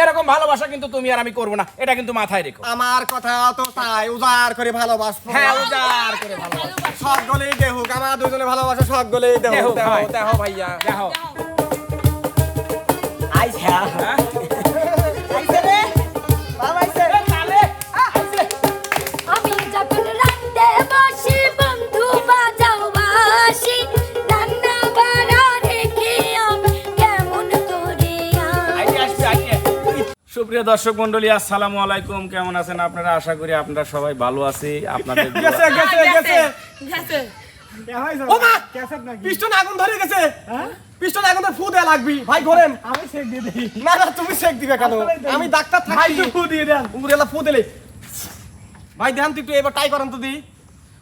এরকম ভালোবাসা কিন্তু তুমি আর আমি করব না। এটা কিন্তু মাথায় রেখো। আমার কথা তো তাই উজার করে ভালোবাসবো। হ্যাঁ উজাড় করে ভালোবাসা সব গলেই দেহুক আমার দুজনে ভালোবাসা সব গলেই দেখো দেহুক দেহ দেখো ভাইয়া দেহ। আইসা। হ্যাঁ? সুপ্রিয় দর্শক মন্ডলী আসসালামু আলাইকুম। কেমন আছেন আপনারা? আশা করি আপনারা সবাই ভালো আছি। আপনাদের গেছে গেছে গেছে গেছে। মা! পিস্টন আগুন ধরে গেছে। পিস্টন আগুন ফু দেয়া লাগবি। ভাই ঘোরেন আমি চেক দিয়ে দিই। না না তুমি চেক দিবে কেন? আমি ডাক্তার ভাই থাকি একটু ফু দিয়ে দেন। উড়েলা ফু দিলে। ভাই ধ্যান তুই একটু এবার ট্রাই করেন তো দি।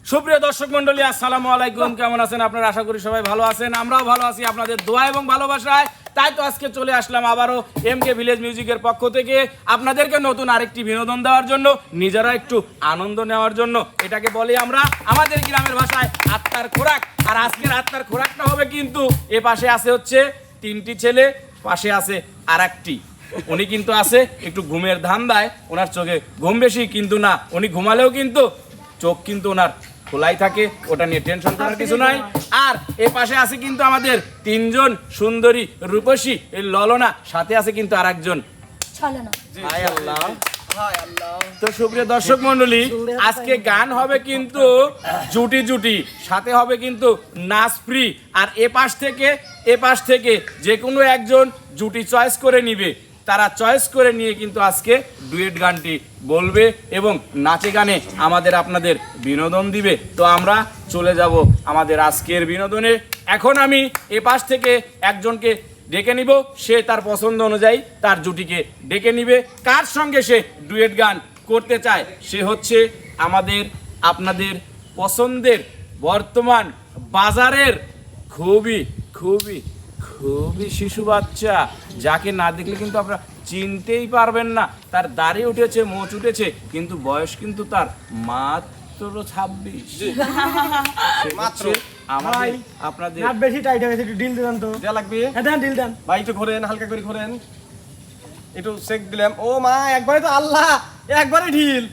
সুপ্রিয় দর্শক মন্ডলী আসসালামু আলাইকুম। কেমন আছেন আপনারা? আশা করি সবাই ভালো আছেন। আমরাও ভালো আছি আপনাদের দোয়া এবং ভালোবাসায়। তাই তো আজকে চলে আসলাম আবারও এম কে ভিলেজ মিউজিকের পক্ষ থেকে আপনাদেরকে নতুন আরেকটি বিনোদন দেওয়ার জন্য, নিজেরা একটু আনন্দ নেওয়ার জন্য। এটাকে বলি আমরা আমাদের গ্রামের ভাষায় আত্মার খোরাক। আর আজকের আত্মার খোরাকটা হবে কিন্তু এ পাশে আছে হচ্ছে তিনটি ছেলে, পাশে আছে আর একটি উনি কিন্তু আছে একটু ঘুমের ধান্দায়, ওনার চোখে ঘুম বেশি কিন্তু না। উনি ঘুমালেও কিন্তু চোখ কিন্তু ওনার খোলাই থাকে ওটা নিয়ে টেনশন করার কিছু নাই। আর এ পাশে আছে কিন্তু আমাদের তিনজন সুন্দরী রূপসী এই ললনা সাথে আছে কিন্তু আর একজন হায় হায় আল্লাহ। তো সুপ্রিয় দর্শক মন্ডলী আজকে গান হবে কিন্তু জুটি জুটি সাথে হবে কিন্তু নাচ ফ্রি আর এ পাশ থেকে এ পাশ থেকে যে কোনো একজন জুটি চয়েস করে নিবে। তারা চয়েস করে নিয়ে কিন্তু আজকে ডুয়েট গানটি বলবে এবং নাচে গানে আমাদের আপনাদের বিনোদন দিবে। তো আমরা চলে যাব আমাদের আজকের বিনোদনে। এখন আমি এ পাশ থেকে একজনকে ডেকে নিব, সে তার পছন্দ অনুযায়ী তার জুটিকে ডেকে নিবে। কার সঙ্গে সে ডুয়েট গান করতে চায়? সে হচ্ছে আমাদের, আপনাদের পছন্দের বর্তমান বাজারের খুবই খুবই খুবই শিশু বাচ্চা যাকে না দেখলে কিন্তু আপনারা চিনতেই পারবেন না। তার দাড়ি উঠেছে মোচ উঠেছে কিন্তু বয়স কিন্তু তার মাত্র ছাব্বিশ। মাত্র। আমাদের ভাই, আপনাদের বেশি টাইট হয়ে গেছে একটু ডিল দেন তো। দেয়া লাগবে? হ্যাঁ দেন ডিল দেন। ভাই একটু ঘোরেন হালকা করে ঘোরেন। একটু চেক দিলাম। ও মা একবারে তো আল্লাহ একবারে ঢিল।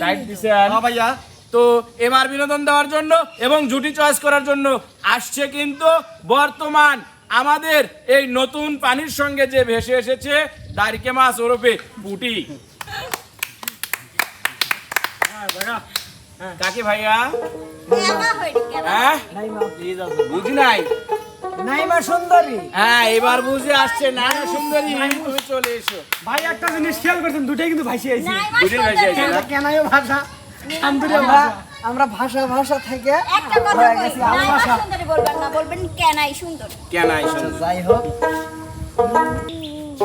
টাইট দিছেন। হ্যাঁ ভাইয়া। তো এবার বিনোদন দেওয়ার জন্য এবং জুটি চয়েস করার জন্য আসছে কিন্তু বর্তমান আমাদের এই নতুন পানির সঙ্গে যে ভেসে এসেছে দারিকে মাছ ওরফে পুটি। কাকে ভাইয়া? হ্যাঁ? বুঝি নাই? নাইমা সুন্দরী। হ্যাঁ এবার বুঝে আসছে না সুন্দরী। তুমি চলে এসো। ভাই একটা জিনিস খেয়াল করছেন দুটাই কিন্তু আইছি আইছে কেনাইও ভাষা। আমরা ভাষা ভাষা থেকে একটা কথা কই নাইমা সুন্দরী বলবেন না বলবেন কেনাই সুন্দর। কেন আইসো যাই হোক।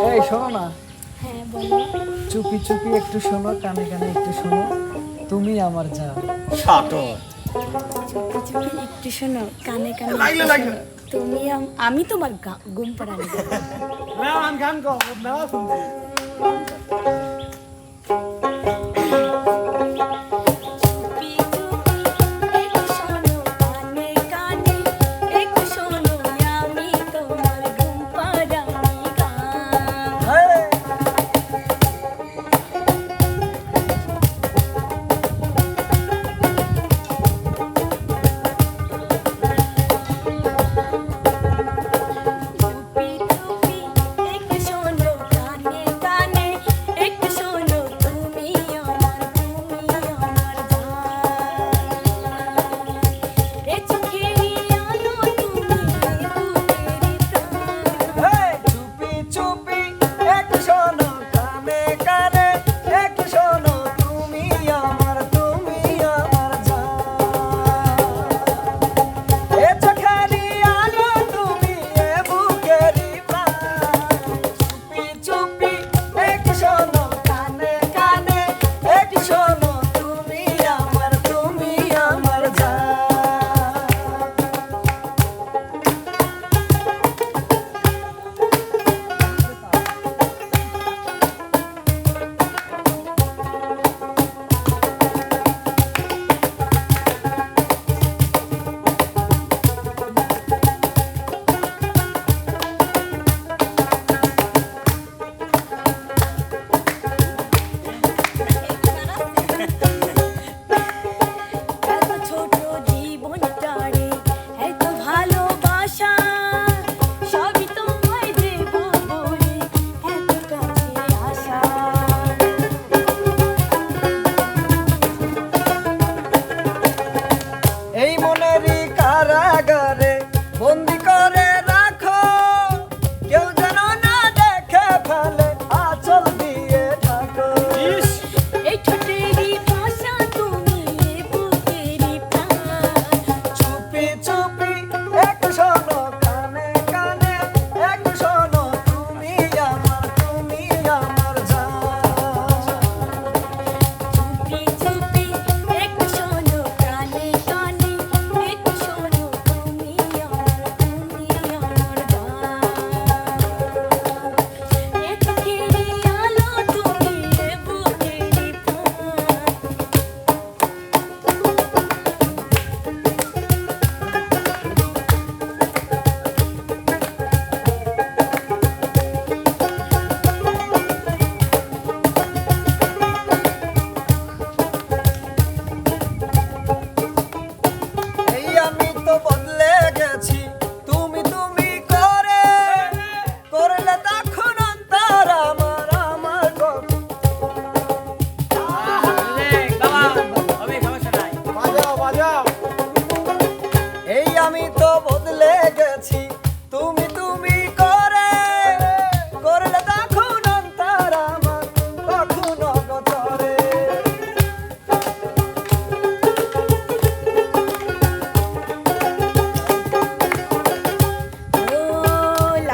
এই শোনো না। হ্যাঁ বলো। চুপি চুপি একটু শোনো কানে কানে একটু শোনো। তুমি আমার জান সাটো। চুপি চুপি একটু শোনো কানে কানে লাগলে লাগলে। তুমি আম- আমি তোমার গা- ঘুম পাড়ানি না গান কো না শুনতে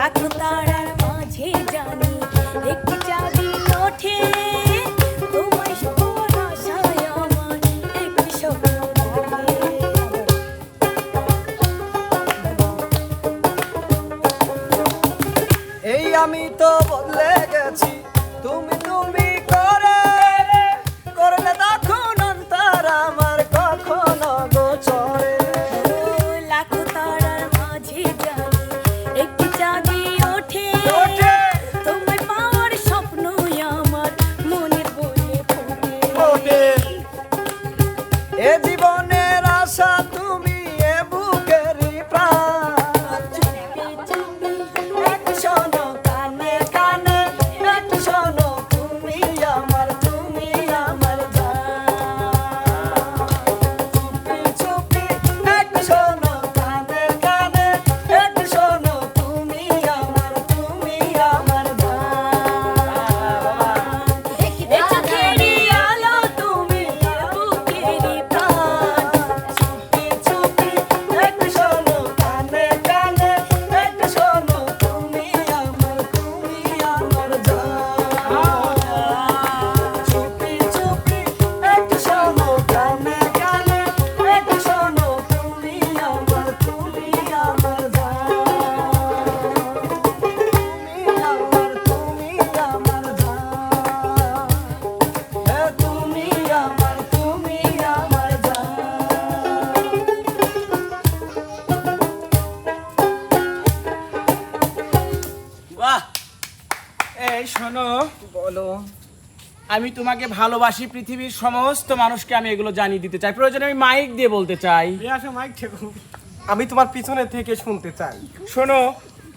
ডাকো তারা আমি তোমাকে ভালোবাসি পৃথিবীর সমস্ত মানুষকে আমি এগুলো জানিয়ে দিতে চাই। প্রয়োজনে আমি মাইক দিয়ে বলতে চাই। আসো মাইক আমি তোমার পিছনে থেকে শুনতে চাই। শোনো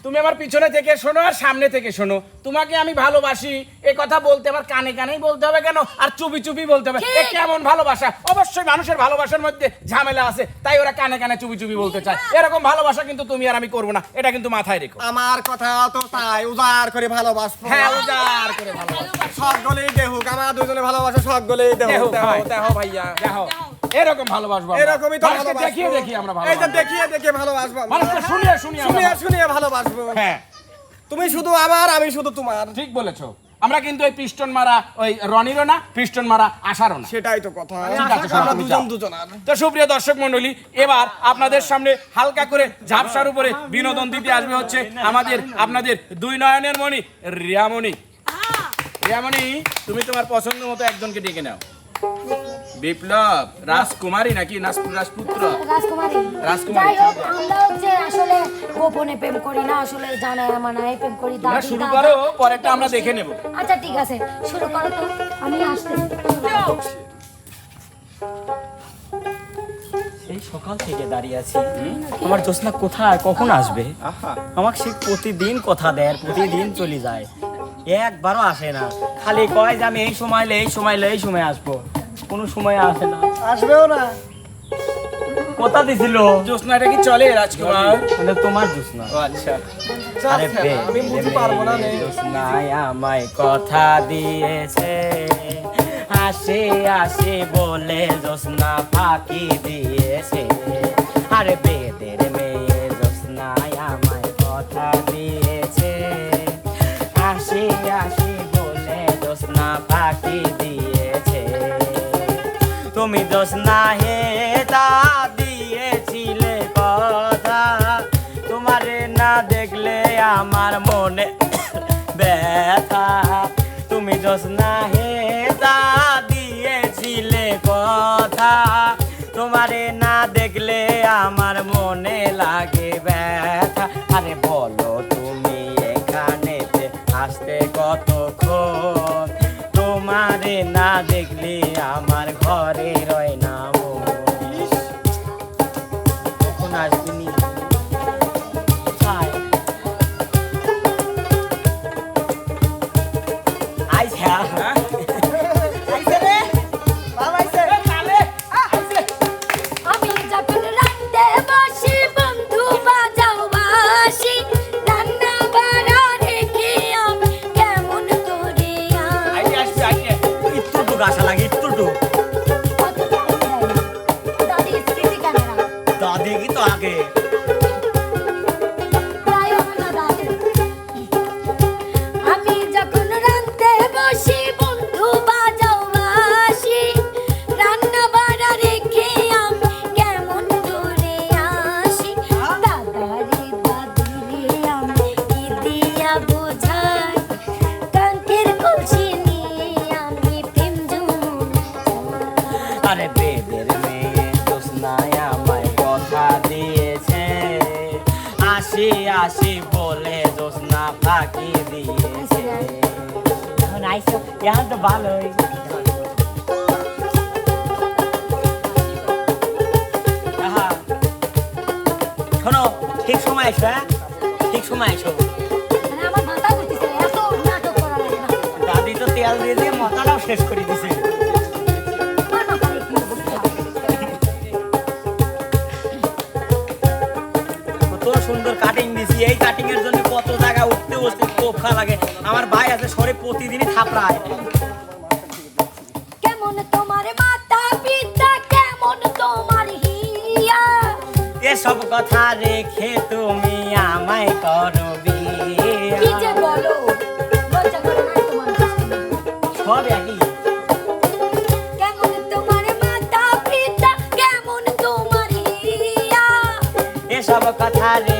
তুমি আমার পিছনে থেকে শোনো আর সামনে থেকে শোনো। তোমাকে আমি ভালোবাসি। এ কথা বলতে আমার কানে কানেই বলতে হবে কেন? আর চুপি চুপি বলতে হবে। এ কেমন ভালোবাসা? অবশ্যই মানুষের ভালোবাসার মধ্যে ঝামেলা আছে তাই ওরা কানে কানে চুপি চুপি বলতে চায়। এরকম ভালোবাসা কিন্তু তুমি আর আমি করব না। এটা কিন্তু মাথায় রেখো। আমার কথা তো তাই উজাড় করে ভালোবাসবো। হ্যাঁ উজাড় করে ভালোবাসা সব গলেই দেহুক আমার দুজনে ভালোবাসা সব গলেই দেহুক। দেহ ভাই। দেহ ভাইয়া দেখো এরকম ভালোবাসবো এরকমই তো ভালোবাসবো। দেখিয়ে দেখি আমরা এই যে ভালোবাসবো। দেখিয়ে দেখিয়ে ভালোবাসবো মানুষকে শুনিয়ে শুনিয়ে শুনিয়ে শুনিয়ে ভালোবাসবো। হ্যাঁ। তুমি শুধু আমার আমি শুধু তোমার। ঠিক বলেছ। আমরা কিন্তু ওই পিস্টন মারা ওই রনিরও না পিস্টন মারা আশারও না। সেটাই তো কথা। আমরা তুমি দুজন তো সুপ্রিয় দর্শক মন্ডলী এবার আপনাদের সামনে হালকা করে ঝাপসার উপরে বিনোদন দিতে আসবে হচ্ছে আমাদের আপনাদের দুই নয়নের মণি রিয়ামণি। রিয়ামণি তুমি তোমার পছন্দ মতো একজনকে ডেকে নাও। বিপ্লব রাজকুমারী নাকি রাজপুত্র? রাজকুমারী। রাজকুমারী। আমরা হচ্ছে আসলে গোপনে প্রেম করি না আসলে জানাই মানায় প্রেম করি দাদি শুরু করো পরেরটা আমরা দেখে নেব। আচ্ছা ঠিক আছে শুরু করো তো। আমি এই সকাল থেকে দাঁড়িয়ে আছি। আমার জ্যোৎস্না কোথায়? কখন আসবে? আমাকে সে প্রতিদিন কথা দেয় প্রতিদিন চলে যায়। একবারও আসে না। খালি কয় যে আমি এই সময় এই সময় এই সময় আসব। কোনো সময় আসে না। আসবেও না। কথা দিছিল। জোসনাটা কি চলে রাজকুমার? মানে তোমার জোসনা ও আচ্ছা। আরে বে, আমি বুঝতে পারব না নে। জোসনা আমায় কথা দিয়েছে। আসে আসে বলে জোসনা ফাঁকি দিয়েছে। আরে বেদের তুমি জ্যোৎস্না আইসো এখন তো ভালোই। শোনো ঠিক সময় এসো হ্যাঁ? ঠিক সময় এসো দাদি তো তেল দিয়ে দিয়ে মাথাটাও শেষ করে দিছে। কত সুন্দর কাটিং দিছি এই কাটিং এর জন্য কত জায়গা উঠতে বসতে কোফা লাগে। আমার ভাই আছে প্রতিদিনই থাপড়ায়। কেমন তোমার মাতা পিতা কেমন তোমার হিয়া? এসব কথা রেখে তুমি আমায় করো কি যে বলো? সব একই। কথা রেখে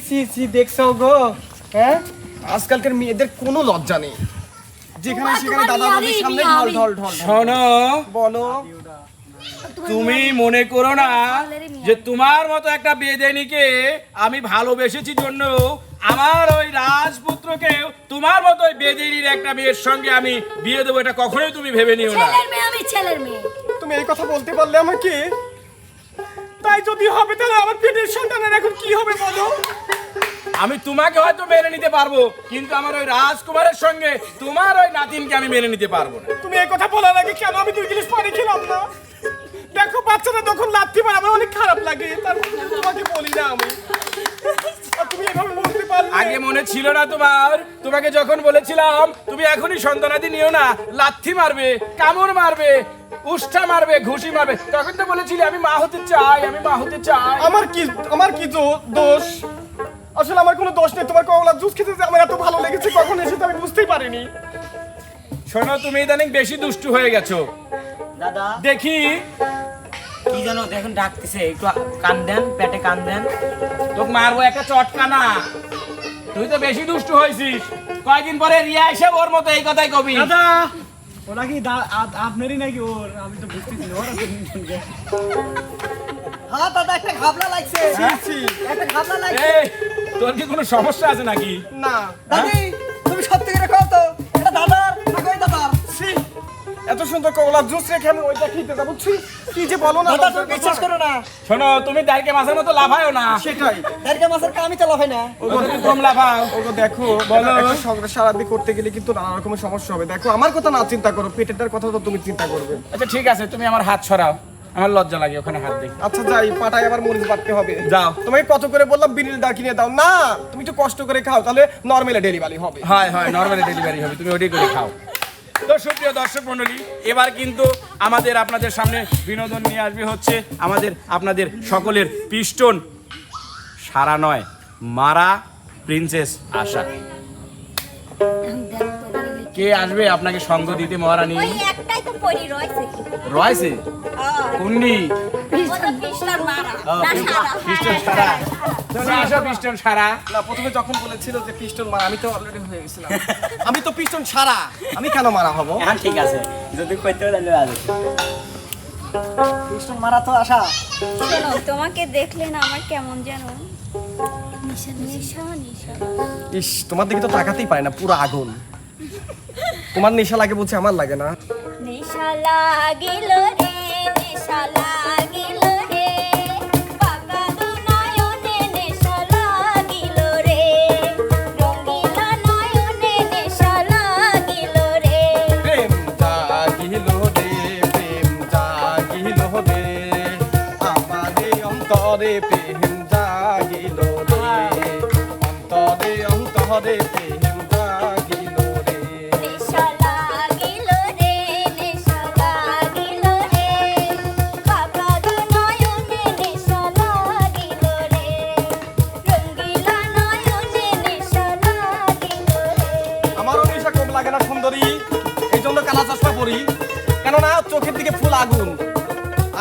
সি সি দেখছ গো। হ্যাঁ? আজকালকার মেয়েদের কোনো লজ্জা নেই। যেখানে সেখানে দাদা দাদির সামনে ঢল ঢল ঢল। শোনো। বলো। তুমি মনে করো না যে তোমার মতো একটা বেদেনিকে আমি ভালোবেসেছি জন্য আমার ওই রাজপুত্রকে তোমার মতো ওই বেদেনির একটা মেয়ের সঙ্গে আমি বিয়ে দেবো এটা কখনোই তুমি ভেবে নিও না। ছেলের মেয়ে আমি ছেলের মেয়ে। তুমি এই কথা বলতে পারলে আমাকে? তাই যদি হবে তাহলে আমার পেটের সন্তানের এখন কি হবে বলো? আমি তোমাকে হয়তো মেনে নিতে পারব কিন্তু আমার ওই রাজকুমারের সঙ্গে তোমার ওই নাতিনকে আমি মেনে নিতে পারব না। তুমি এই কথা বলার আগে কেন আমি দুই গিলাস পানি খেলাম না? দেখো বাচ্চাটা তখন লাথি মারে আমার অনেক খারাপ লাগে তার তোমাকে বলি না আমি। তুমি এভাবে বলতে পারলে? আগে মনে ছিল না তোমার তোমাকে যখন বলেছিলাম তুমি এখনই সন্তানাদি নিও না লাথি মারবে কামড় মারবে উষ্ঠা মারবে ঘুষি মারবে। তখন তো বলেছিলে আমি মা হতে চাই আমি মা হতে চাই। আমার কি আমার কি দো- দোষ? আসলে আমার কোনো দোষ নেই। তোমার কমলা জুস খেতে যে আমার এত ভালো লেগেছে কখন এসে তো আমি বুঝতেই পারিনি। শোনো তুমি ইদানিং বেশি দুষ্টু হয়ে গেছো। দাদা। দেখি। কি যেন দেখুন ডাকতেছে। একটু কান দেন পেটে কান দেন। তোকে মারবো একটা চটকানা। তুই তো বেশি দুষ্টু হয়েছিস। কয়েকদিন পরে রিয়া এসে ওর মতো এই কথাই কবি। দাদা। ওরা কি আপনারই নাকি ওর? আমি তো বুঝতেছি ওরা তো- হ্যাঁ দাদা একটা ঘাবলা লাগছে। একটা ঘাবলা লাগছে। তোর কি কোনো সমস্যা আছে নাকি? না। দাদি এত সুন্দর কমলা জুস রেখে আমি ওইটা খেতে যাব। কি যে বলো না দাদা তুমি বিশ্বাস করো না। শোনো তুমি দাঁড়কে মাছের মতো লাফায়ও না। সেটাই। দেড়টা মাসের কামি চালা হয় না তুমি কম লাফাও। ওগো দেখো বলো। সংসার সারাদি করতে গেলে কিন্তু নানা রকমের সমস্যা হবে। দেখো আমার কথা না চিন্তা করো পেটেরটার কথা তো তুমি চিন্তা করবে। আচ্ছা ঠিক আছে তুমি আমার হাত ছড়াও আমার লজ্জা লাগে ওখানে হাত দেখি আচ্ছা যাই পাটায় আবার মরিচ বাটতে হবে। যাও। তোমাকে কত করে বললাম বিড়ির দা কিনে দাও। না তুমি একটু কষ্ট করে খাও তাহলে নর্মালে ডেলিভারি হবে। হয় হয় নর্মালি ডেলিভারি হবে তুমি ওটাই করে খাও। তো সুপ্রিয় দর্শক মণ্ডলী এবার কিন্তু আমাদের আপনাদের সামনে বিনোদন নিয়ে আসবে হচ্ছে আমাদের আপনাদের সকলের পিস্টন সারা নয় মারা প্রিন্সেস আশা। কে আসবে আপনাকে সঙ্গ দিতে মহারানী? রয়েছে। কি রয়েছে কুন্ডি ওটা পিস্টার মারা। না সারা পিস্টন সারা। তুমি আসো পিস্টন সারা। না প্রথমে যখন বলেছিল যে পিস্টন মারা আমি তো অলরেডি হয়ে গেছিলাম। আমি তো পিস্টন ছাড়া আমি কেন মারা হব? হ্যাঁ ঠিক আছে। যদি কইতে তাহলে আজ কৃষ্ণ মারা তো আশা শোনো তোমাকে দেখলে না আমার কেমন যেন ইস তোমার দিকে তো তাকাতেই পারে না পুরো আগুন। তোমার নেশা লাগে বলছে আমার লাগে না। নিশা লাগিল রে নিশা লাগিল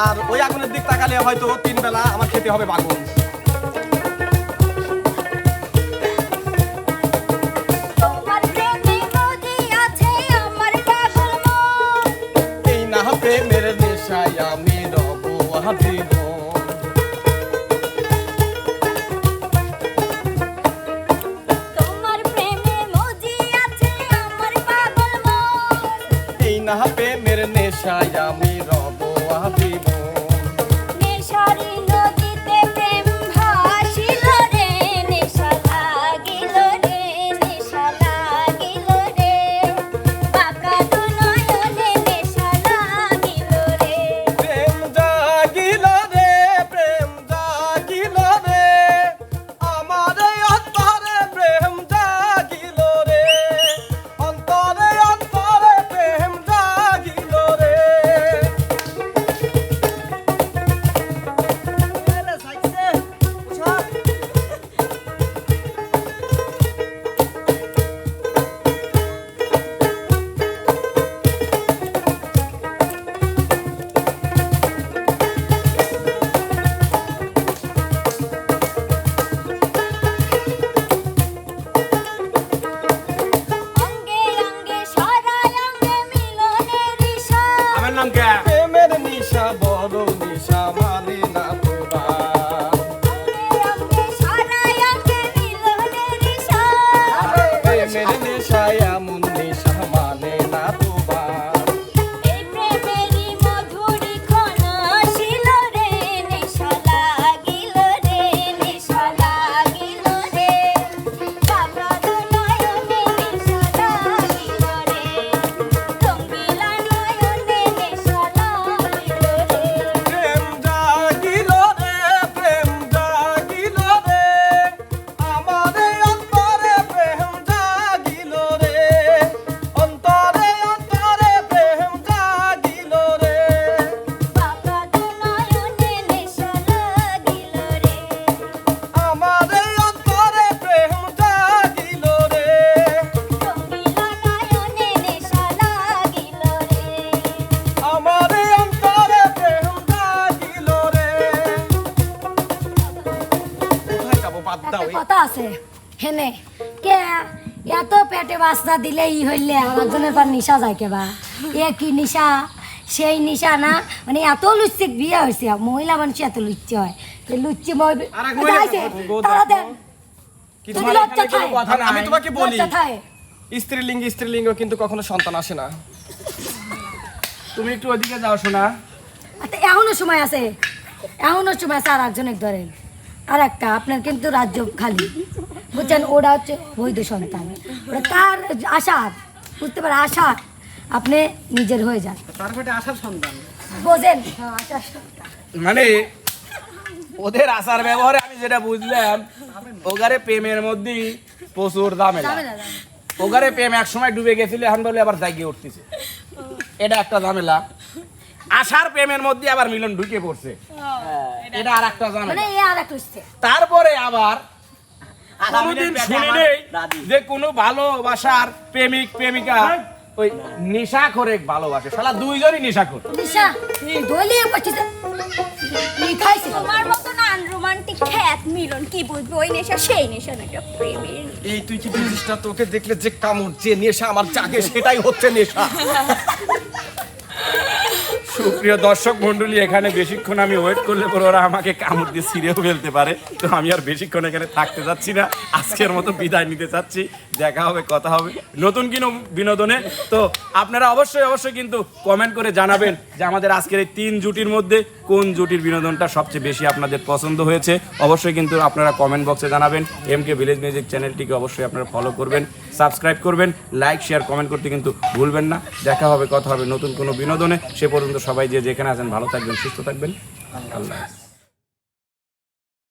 আর ওই আগুনের দিক তাকালে হয়তো তিন বেলা আমার খেতে হবে বাগুন। প্রেমের নেশায় আমি রব এই না প্রেমের নেশায় আমি রব জীবন একটা কথা আছে। হেনে কে এত পেটে বাস্তা দিলে ই হইলে পর নিশা যায় কেবা? এ কি নিশা? সেই নিশা না? মানে এত লুচ্ছিক বিয়ে হয়েছে মহিলা মানুষ এত লুচ্ছি হয়। লুচ্ছি। আমি তোমাকে বলি স্ত্রীলিঙ্গ স্ত্রীলিঙ্গ কিন্তু কখনো সন্তান আসে না। তুমি একটু ওদিকে যাও শোনা আচ্ছা, এখনও সময় আছে। এখনও সময় আছে আর একজনের ধরেন। আর একটা আপনার কিন্তু রাজ্য খালি। বুঝছেন? ওরা হচ্ছে বৈধ সন্তান। ওরা কার আশার বুঝতে পারে আশা আপনি নিজের হয়ে যান। আসার বোঝেন? হ্যাঁ। মানে ওদের আচার ব্যবহারে আমি যেটা বুঝলাম ওগারে প্রেমের মধ্যে প্রচুর না। ওগারে প্রেম এক সময় ডুবে গেছিল এখন বলে আবার জাগিয়ে উঠতেছে। এটা একটা ঝামেলা। আশার প্রেমের মধ্যে আবার মিলন ঢুকে পড়ছে। এটা আর একটা মানে তারপরে আবার কোনোদিন শুনি নেই যে কোনো ভালোবাসার প্রেমিক প্রেমিকা ওই নেশা করে ভালোবাসে। শালা দুইজনই নেশা করে নিশা দলিয়ে পড়ছে কি তোমার মতো না রোমান্টিক খ্যাত মিলন কি বুঝবে? ওই নেশা সেই নেশা না একটা প্রেমের। এই তুই কি বুঝিস না? তোকে দেখলে যে কামড় যে নেশা আমার জাগে সেটাই হচ্ছে নেশা। সুপ্রিয় দর্শক মন্ডলী এখানে বেশিক্ষণ আমি ওয়েট করলে পরে ওরা আমাকে কামড় দিয়ে ছিঁড়েও ফেলতে পারে। তো আমি আর বেশিক্ষণ এখানে থাকতে যাচ্ছি না। আজকের মতো বিদায় নিতে চাচ্ছি। দেখা হবে, কথা হবে। নতুন কিনো বিনোদনে। তো আপনারা অবশ্যই অবশ্যই কিন্তু কমেন্ট করে জানাবেন যে আমাদের আজকের এই তিন জুটির মধ্যে কোন জুটির বিনোদনটা সবচেয়ে বেশি আপনাদের পছন্দ হয়েছে। অবশ্যই কিন্তু আপনারা কমেন্ট বক্সে জানাবেন। এম কে ভিলেজ মিউজিক চ্যানেলটিকে অবশ্যই আপনারা ফলো করবেন সাবস্ক্রাইব করবেন লাইক শেয়ার কমেন্ট করতে কিন্তু ভুলবেন না। দেখা হবে, কথা হবে নতুন কোনো বিনোদনে। সে পর্যন্ত সবাই যে যেখানে আছেন ভালো থাকবেন সুস্থ থাকবেন আল্লাহ।